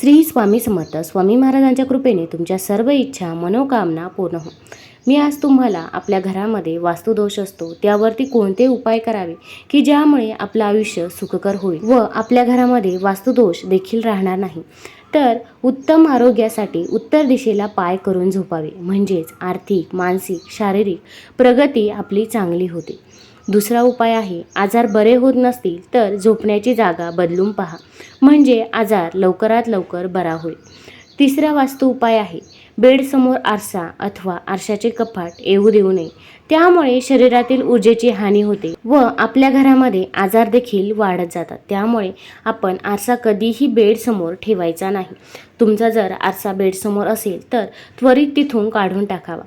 श्री स्वामी समर्थ. स्वामी महाराजांच्या कृपेने तुमच्या सर्व इच्छा मनोकामना पूर्ण हो. मी आज तुम्हाला आपल्या घरामध्ये वास्तुदोष असतो त्यावरती कोणते उपाय करावे की ज्यामुळे आपलं आयुष्य सुखकर होईल व आपल्या घरामध्ये वास्तुदोष देखील राहणार नाही? तर उत्तम आरोग्यासाठी उत्तर दिशेला पाय करून झोपावे. म्हणजेच आर्थिक मानसिक शारीरिक प्रगती आपली चांगली होते. दुसरा उपाय आहे आजार बरे होत नसतील तर झोपण्याची जागा बदलून पहा. म्हणजे आजार लवकरात लवकर बरा होईल. तिसरा वास्तू उपाय आहे बेडसमोर आरसा अथवा आरशाचे कपाट येऊ देऊ नये. त्यामुळे शरीरातील ऊर्जेची हानी होते व आपल्या घरामध्ये आजार देखील वाढत जातात. त्यामुळे आपण आरसा कधीही बेडसमोर ठेवायचा नाही. तुमचा जर आरसा बेडसमोर असेल तर त्वरित तिथून काढून टाकावा.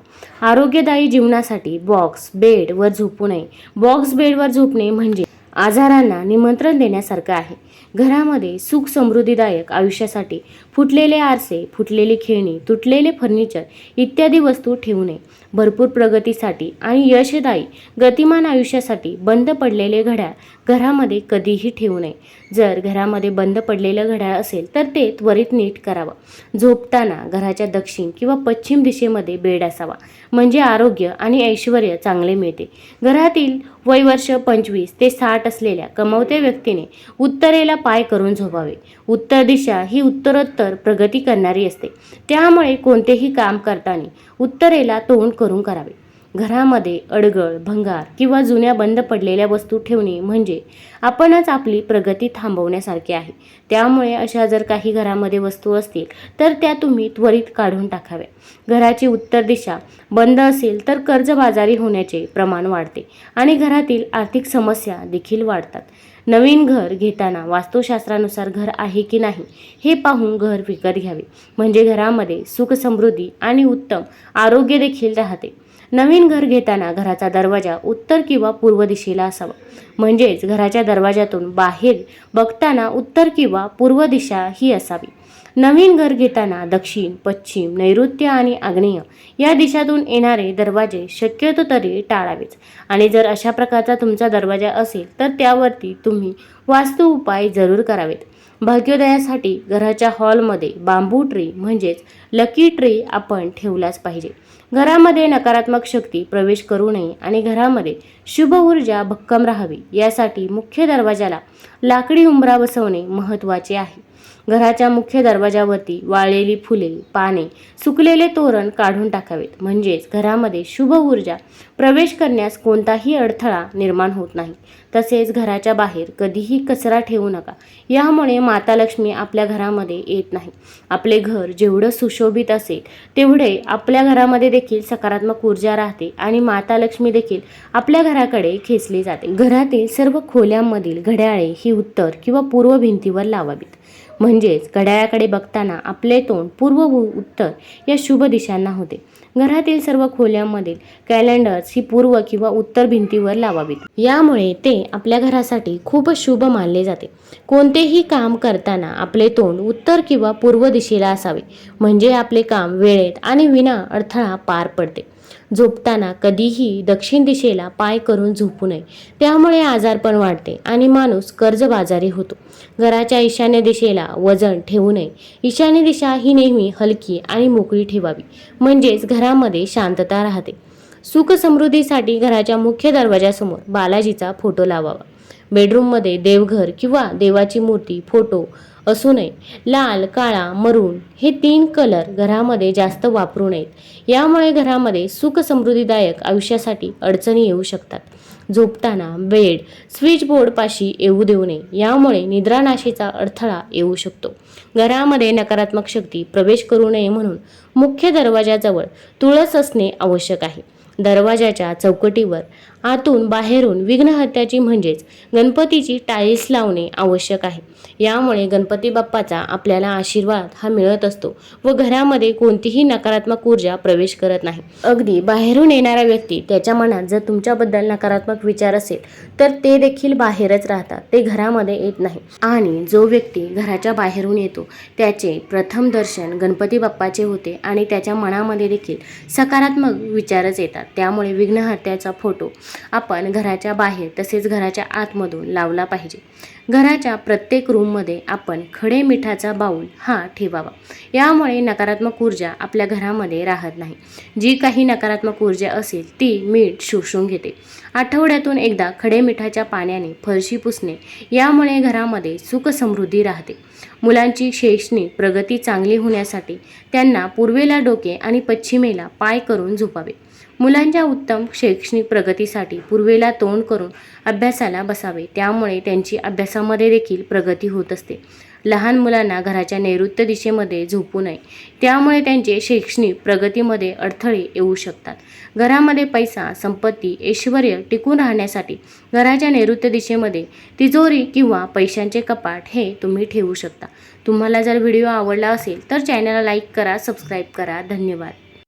आरोग्यदायी जीवनासाठी बॉक्स बेडवर झोपू नये. बॉक्स बेडवर झोपणे म्हणजे आजारांना निमंत्रण देण्यासारखं आहे. घरामध्ये सुख समृद्धीदायक आयुष्यासाठी फुटलेले आरसे फुटलेली खेळणी तुटलेले फर्निचर इत्यादी वस्तू ठेवू नये. भरपूर प्रगतीसाठी आणि यशदायी गतिमान आयुष्यासाठी बंद पडलेले घड्याळ घरामध्ये कधीही ठेवू नये. जर घरामध्ये बंद पडलेलं घड्याळ असेल तर ते त्वरित नीट करावं. झोपताना घराच्या दक्षिण किंवा पश्चिम दिशेमध्ये बेड असावा. म्हणजे आरोग्य आणि ऐश्वर चांगले मिळते. घरातील वयवर्ष पंचवीस ते साठ असलेल्या कमवत्या व्यक्तीने उत्तरेला पाय करून झोपावे. उत्तर दिशा ही उत्तरोत्तर प्रगती करणारी असते. त्यामुळे कोणतेही काम करताना उत्तरेला तोंड करून करावे. घरामध्ये अडगळ भंगार किंवा जुन्या बंद पडलेल्या वस्तू ठेवणे म्हणजे आपणच आपली प्रगती थांबवण्यासारखी आहे. त्यामुळे अशा जर काही घरामध्ये वस्तू असतील तर त्या तुम्ही त्वरित काढून टाकाव्या. घराची उत्तर दिशा बंद असेल तर कर्जबाजारी होण्याचे प्रमाण वाढते आणि घरातील आर्थिक समस्या देखील वाढतात. नवीन घर घेताना वास्तुशास्त्रानुसार घर आहे की नाही हे पाहून घर विकत घ्यावे. म्हणजे घरामध्ये सुख समृद्धी आणि उत्तम आरोग्य देखील राहते. नवीन घर घेताना घराचा दरवाजा उत्तर किंवा पूर्व दिशेला असावा. म्हणजेच घराच्या दरवाजातून बाहेर बघताना उत्तर किंवा पूर्व दिशा ही असावी. नवीन घर घेताना दक्षिण पश्चिम नैऋत्य आणि आग्नेय या दिशातून येणारे दरवाजे शक्यतो तरी टाळावेच. आणि जर अशा प्रकारचा तुमचा दरवाजा असेल तर त्यावरती तुम्ही वास्तू उपाय जरूर करावेत. भाग्योदयासाठी घराच्या हॉलमध्ये बांबू ट्री म्हणजेच लकी ट्री आपण ठेवलाच पाहिजे. घरामध्ये नकारात्मक शक्ती प्रवेश करू नये आणि घरामध्ये शुभ ऊर्जा भक्कम राहावी यासाठी मुख्य दरवाजाला लाकडी उंबरा बसवणे महत्त्वाचे आहे. घराच्या मुख्य दरवाजावरती वाळलेली फुले पाने सुकलेले तोरण काढून टाकावेत. म्हणजेच घरामध्ये शुभ ऊर्जा प्रवेश करण्यास कोणताही अडथळा निर्माण होत नाही. तसेच घराच्या बाहेर कधीही कचरा ठेवू नका. यामुळे माता लक्ष्मी आपल्या घरामध्ये येत नाही. आपले घर जेवढं सुशोभित असेल तेवढे आपल्या घरामध्ये देखील सकारात्मक ऊर्जा राहते आणि माता लक्ष्मी देखील आपल्या घराकडे खेचली जाते. घरातील सर्व खोल्यांमधील घड्याळे ही उत्तर किंवा पूर्व भिंतीवर लावावीत. म्हणजेच घड्याळाकडे बघताना आपले तोंड पूर्व उत्तर या शुभ दिशांना होते. घरातील सर्व खोल्यांमधील कॅलेंडर्स ही पूर्व किंवा उत्तर भिंतीवर लावावीत. यामुळे ते आपल्या घरासाठी खूप शुभ मानले जाते. कोणतेही काम करताना आपले तोंड उत्तर किंवा पूर्व दिशेला असावे. म्हणजे आपले काम वेळेत आणि विना अडथळा पार पडते. झोपताना कधीही दक्षिण दिशेला पाय करून झोपू नये. त्यामुळे आजारपण वाढते आणि माणूस कर्जबाजारी होतो. घराच्या ईशान्य दिशेला वजन ठेवू नये. ईशान्य दिशा ही नेहमी हलकी आणि मोकळी ठेवावी. म्हणजेच घरामध्ये शांतता राहते. सुख समृद्धीसाठी घराच्या मुख्य दरवाजासमोर बालाजीचा फोटो लावावा. बेडरूममध्ये देवघर किंवा देवाची मूर्ती फोटो असू नये. लाल काळा मरून हे तीन कलर घरामध्ये जास्त वापरू नयेत. यामुळे घरामध्ये सुख समृद्धीदायक आयुष्यासाठी अडचणी येऊ शकतात. झोपताना बेड स्विच बोर्डपाशी येऊ देऊ नये. यामुळे निद्रानाशीचा अडथळा येऊ शकतो. घरामध्ये नकारात्मक शक्ती प्रवेश करू नये म्हणून मुख्य दरवाजाजवळ तुळस असणे आवश्यक आहे. दरवाजाच्या चौकटीवर आतून बाहेरून विघ्नहत्याची म्हणजेच गणपतीची टाईल्स लावणे आवश्यक आहे. यामुळे गणपती बाप्पाचा आपल्याला आशीर्वाद हा मिळत असतो व घरामध्ये कोणतीही नकारात्मक ऊर्जा प्रवेश करत नाही. अगदी बाहेरून येणारा व्यक्ती त्याच्या मनात जर तुमच्याबद्दल नकारात्मक विचार असेल तर ते देखील बाहेरच राहतात. ते घरामध्ये येत नाही. आणि जो व्यक्ती घराच्या बाहेरून येतो त्याचे प्रथम दर्शन गणपती बाप्पाचे होते आणि त्याच्या मनामध्ये देखील सकारात्मक विचारच येतात. त्यामुळे विघ्नहत्याचा फोटो आपण घराच्या बाहेर तसेच घराच्या आतमधून लावला पाहिजे. घराच्या प्रत्येक रूममध्ये आपण खडे मिठाचा बाऊल हा ठेवावा. यामुळे नकारात्मक ऊर्जा आपल्या घरामध्ये राहत नाही. जी काही नकारात्मक ऊर्जा असेल ती मीठ शोषून घेते. आठवड्यातून एकदा खडे मिठाच्या पाण्याने फरशी पुसणे यामुळे घरामध्ये सुख समृद्धी राहते. मुलांची शैक्षणिक प्रगती चांगली होण्यासाठी त्यांना पूर्वेला डोके आणि पश्चिमेला पाय करून झोपावे. मुलांच्या उत्तम शैक्षणिक प्रगतीसाठी पूर्वेला तोंड करून अभ्यासाला बसावे. त्यामुळे त्यांची अभ्यासामध्ये देखील प्रगती होत असते. लहान मुलांना घराच्या नैऋत्य दिशेमध्ये झोपू नये. त्यामुळे त्यांचे शैक्षणिक प्रगतीमध्ये अडथळे येऊ शकतात. घरामध्ये पैसा संपत्ती ऐश्वर टिकून राहण्यासाठी घराच्या नैऋत्य दिशेमध्ये तिजोरी किंवा पैशांचे कपाट हे तुम्ही ठेवू शकता. तुम्हाला जर व्हिडिओ आवडला असेल तर चॅनलला लाईक करा सबस्क्राईब करा. धन्यवाद.